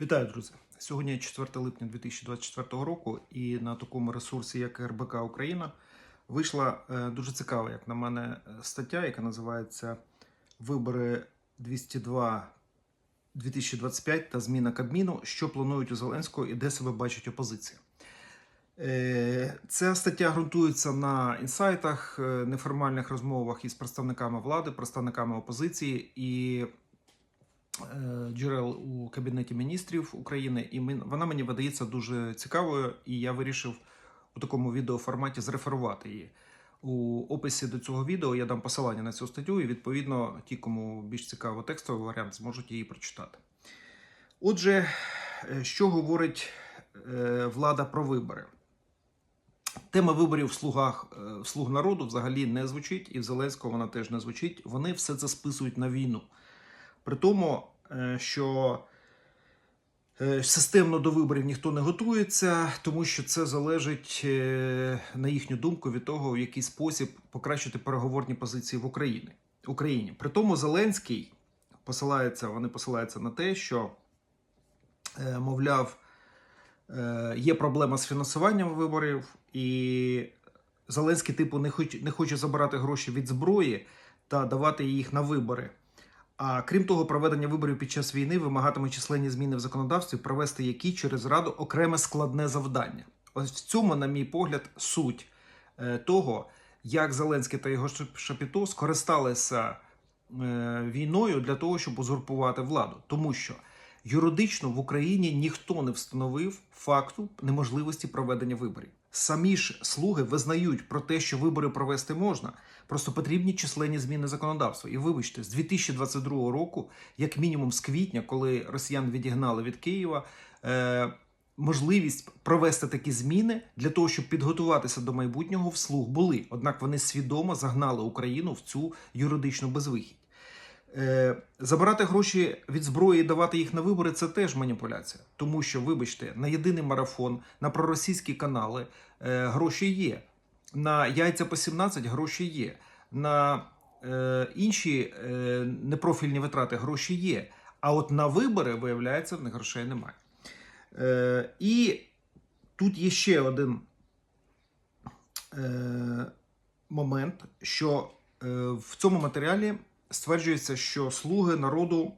Вітаю, друзі! Сьогодні 4 липня 2024 року, і на такому ресурсі, як РБК Україна, вийшла е, дуже цікава, як на мене, е, стаття, яка називається Вибори 202 2025 та зміна Кабміну. Що планують у Зеленського і де себе бачить опозиція. Е, Ця стаття ґрунтується на інсайтах, неформальних розмовах із представниками влади, представниками опозиції і джерел у Кабінеті міністрів України, і вона мені видається дуже цікавою, і я вирішив у такому відеоформаті зреферувати її. У описі до цього відео я дам посилання на цю статтю, і відповідно ті, кому більш цікаво текстовий варіант, зможуть її прочитати. Отже, е, що говорить е, влада про вибори? Тема виборів в слугах е, в слуг народу взагалі не звучить, і в Зеленського вона теж не звучить. Вони все це списують на війну. При тому, е, що е, системно до виборів ніхто не готується, тому що це залежить, е, на їхню думку, від того, в який спосіб покращити переговорні позиції в Україні. Україні. При тому Зеленський посилається, вони посилаються на те, що, мовляв, є проблема з фінансуванням виборів, і Зеленський, типу, не хоче, не хоче забирати гроші від зброї та давати їх на вибори. А крім того, проведення виборів під час війни вимагатиме численні зміни в законодавстві, провести які через раду окреме складне завдання. Ось в цьому, на мій погляд, суть е, того, як Зеленський та його Шапіто скористалися е, війною для того, щоб узурпувати владу, тому що юридично в Україні ніхто не встановив факту неможливості проведення виборів. Самі ж слуги визнають про те, що вибори провести можна. Просто потрібні численні зміни законодавства. І вибачте, з 2022 року, як мінімум з квітня, коли росіян відігнали від Києва, е, можливість провести такі зміни для того, щоб підготуватися до майбутнього вслух були. Однак вони свідомо загнали Україну в цю юридичну безвихідь. Е, забирати гроші від зброї і давати їх на вибори це теж маніпуляція. Тому що, вибачте, на єдиний марафон, на проросійські канали е, гроші є. На яйця по 17 гроші є. На е, інші непрофільні витрати гроші є. А от на вибори, виявляється, в них грошей немає. І тут є ще один момент, що в цьому матеріалі стверджується, що слуги народу,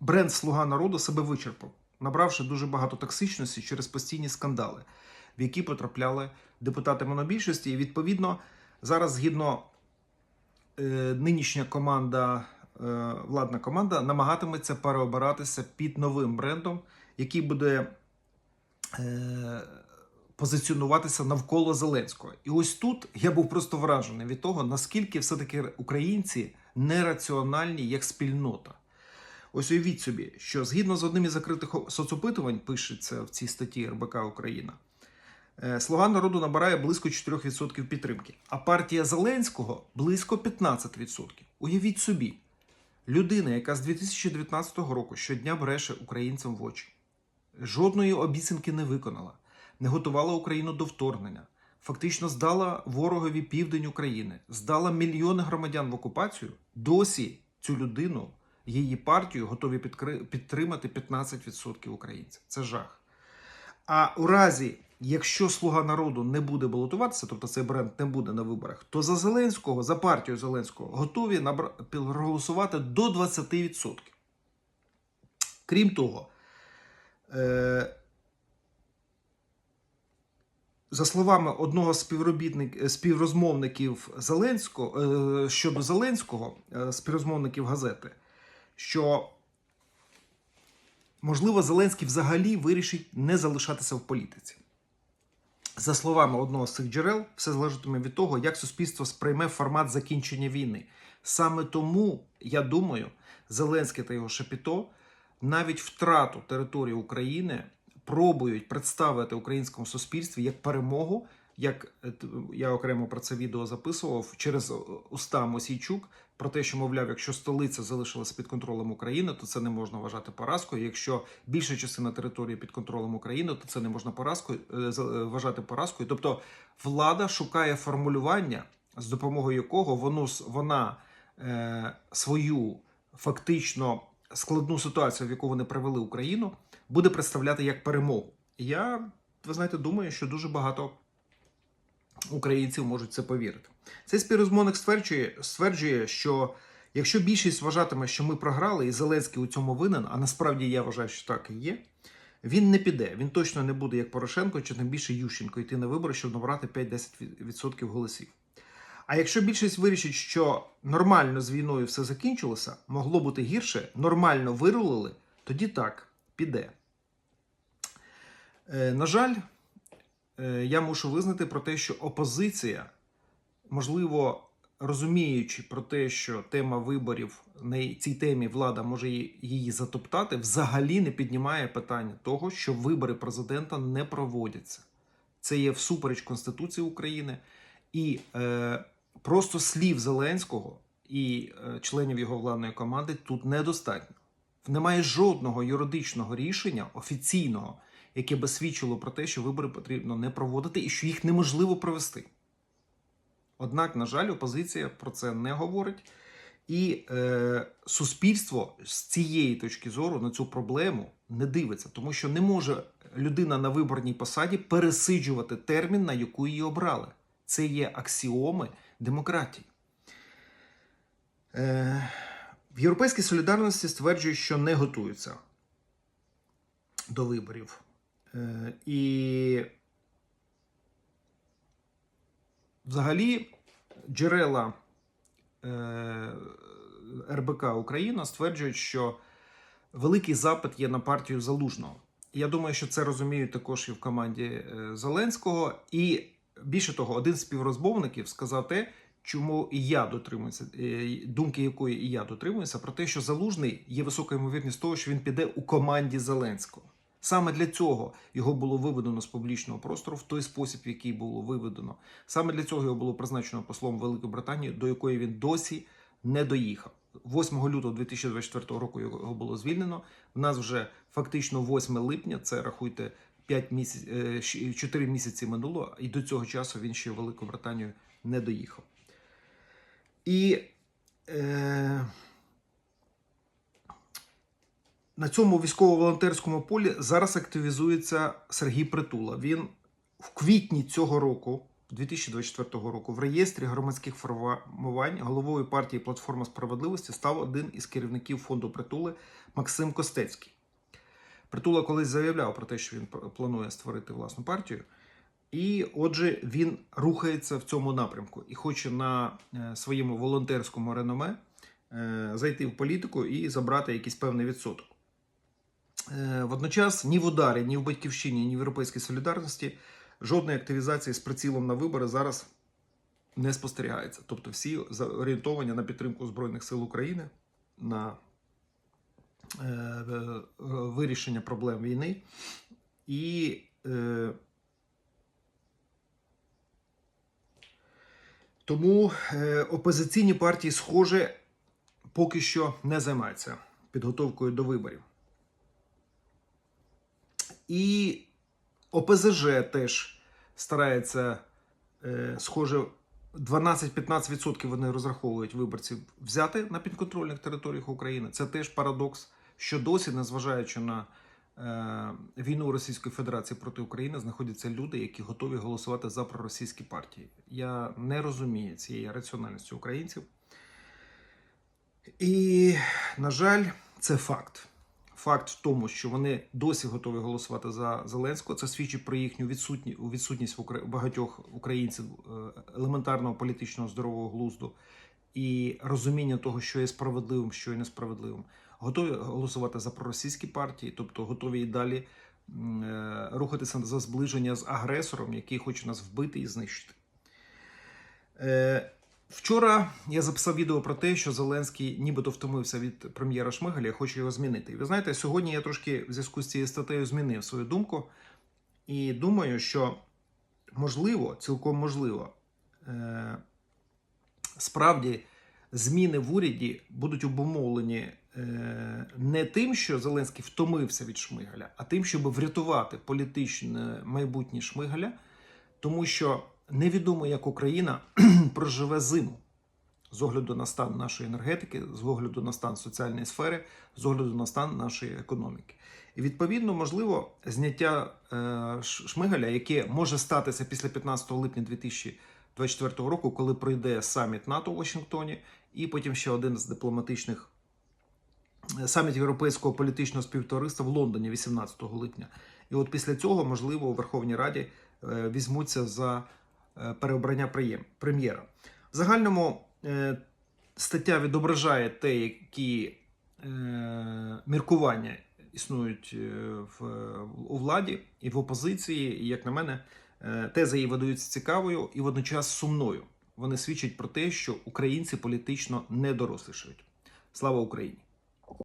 бренд Слуга народу себе вичерпав, набравши дуже багато токсичності через постійні скандали, в які потрапляли депутати монобільшості. І відповідно зараз, згідно е, нинішня команда, е, владна команда, намагатиметься переобиратися під новим брендом, який буде. Е, позиціонуватися навколо Зеленського. І ось тут я був просто вражений від того, наскільки все-таки українці нераціональні як спільнота. Ось уявіть собі, що згідно з одним із закритих соцопитувань, пишеться в цій статті РБК Україна, е, Слуга народу набирає близько 4% підтримки, а партія Зеленського близько 15%. Уявіть собі, людина, яка з 2019 року щодня бреше українцям в очі, жодної обіцянки не виконала, не готувала Україну до вторгнення, фактично здала ворогові південь України, здала мільйони громадян в окупацію. Досі цю людину, її партію готові підтримати 15% українців. Це жах. А у разі, якщо слуга народу не буде балотуватися, тобто цей бренд не буде на виборах, то за Зеленського, за партію Зеленського готові набра- проголосувати до 20%. Крім того, е- за словами одного з співробітник, співрозмовників Зеленського е, щодо Зеленського, е, співрозмовників газети, що можливо Зеленський взагалі вирішить не залишатися в політиці. За словами одного з цих джерел, все залежатиме від того, як суспільство сприйме формат закінчення війни. Саме тому, я думаю, Зеленський та його Шапіто навіть втрату території України пробують представити українському суспільстві як перемогу. Як е, я окремо про це відео записував через уста Мосійчук про те, що мовляв, якщо столиця залишилася під контролем України, то це не можна вважати поразкою. Якщо більша частина території під контролем України, то це не можна поразкою е, е, вважати поразкою. Тобто влада шукає формулювання, з допомогою якого воно вона е, свою фактично складну ситуацію, в яку вони привели Україну, буде представляти як перемогу. Я, ви знаєте, думаю, що дуже багато українців можуть це повірити. Цей співрозмовник стверджує, стверджує, що якщо більшість вважатиме, що ми програли, і Зеленський у цьому винен, а насправді я вважаю, що так і є. Він не піде. Він точно не буде як Порошенко чи тим більше Ющенко йти на вибори, щоб набрати 5-10% голосів. А якщо більшість вирішить, що нормально з війною все закінчилося, могло бути гірше, нормально вирулили, тоді так, піде. Е, на жаль, е, я мушу визнати про те, що опозиція, можливо, розуміючи про те, що тема виборів на цій темі влада може її- затоптати, взагалі не піднімає питання того, що вибори президента не проводяться. Це є всупереч Конституції України і е, просто слів Зеленського і е, членів його владної команди тут недостатньо. Немає жодного юридичного рішення офіційного, яке би свідчило про те, що вибори потрібно не проводити і що їх неможливо провести. Однак, на жаль, опозиція про це не говорить. І е, суспільство з цієї точки зору на цю проблему не дивиться, тому що не може людина на виборній посаді пересиджувати термін, на яку її обрали. Це є аксіоми демократії. Е, в Європейській солідарності стверджують, що не готуються до виборів. Е, і взагалі джерела е, РБК Україна стверджують, що великий запит є на партію Залужного. Я думаю, що це розуміють також і в команді е, Зеленського. І більше того, один з співрозмовників сказав те, чому і я дотримуюся, е, думки якої і я дотримуюся, про те, що Залужний є висока ймовірність того, що він піде у команді Зеленського. Саме для цього його було виведено з публічного простору в той спосіб, в який було виведено. Саме для цього його було призначено послом Великої Британії, до якої він досі не доїхав. 8 лютого 2024 року його було звільнено. У нас вже фактично 8 липня. Це рахуйте 5 місяць, 4 місяці минуло, і до цього часу він ще в Велику Британію не доїхав. І е, на цьому військово-волонтерському полі зараз активізується Сергій Притула. Він в квітні цього року, 2024 року, в реєстрі громадських формувань головою партії Платформа справедливості став один із керівників фонду Притули Максим Костецький. Притула колись заявляв про те, що він планує створити власну партію. І отже, він рухається в цьому напрямку і хоче на е, своєму волонтерському реноме е, зайти в політику і забрати якийсь певний відсоток. Е, Водночас ні в ударі, ні в батьківщині, ні в європейській солідарності жодної активізації з прицілом на вибори зараз не спостерігається. Тобто всі орієнтовані на підтримку Збройних сил України, на вирішення проблем війни. І тому е, опозиційні партії, схоже, поки що не займаються підготовкою до виборів. І ОПЗЖ теж старається, е, схоже, 12-15% вони розраховують виборців взяти на підконтрольних територіях України. Це теж парадокс, що досі, незважаючи на війну Російської Федерації проти України, знаходяться люди, які готові голосувати за проросійські партії. Я не розумію цієї раціональності українців. І, на жаль, це факт. Факт в тому, що вони досі готові голосувати за Зеленського, це свідчить про їхню відсутні, відсутність в багатьох українців е, елементарного політичного здорового глузду і розуміння того, що є справедливим, що є несправедливим. Готові голосувати за проросійські партії, тобто готові і далі е, рухатися за зближення з агресором, який хоче нас вбити і знищити. Е, Вчора я записав відео про те, що Зеленський нібито втомився від прем'єра Шмигаля, і хоче його змінити. І ви знаєте, сьогодні я трошки в зв'язку з цією статтею змінив свою думку. І думаю, що можливо, цілком можливо, е- справді зміни в уряді будуть обумовлені е- не тим, що Зеленський втомився від Шмигаля, а тим, щоб врятувати політичне майбутнє Шмигаля, тому що невідомо, як Україна проживе зиму. з огляду на стан нашої енергетики, з огляду на стан соціальної сфери, з огляду на стан нашої економіки. І відповідно, можливо, зняття е, Шмигаля, яке може статися після 15 липня 2024 року, коли пройде саміт НАТО у Вашингтоні, і потім ще один з дипломатичних е, саміт Європейського політичного співтовариства в Лондоні 18 липня. І от після цього, можливо, у Верховній Раді е, візьмуться за е, переобрання прем'єра. В загальному стаття відображає те, які міркування існують в, у владі і в опозиції. І, як на мене, е, теза її видаються цікавою і водночас сумною. Вони свідчать про те, що українці політично не дорослішають. Слава Україні!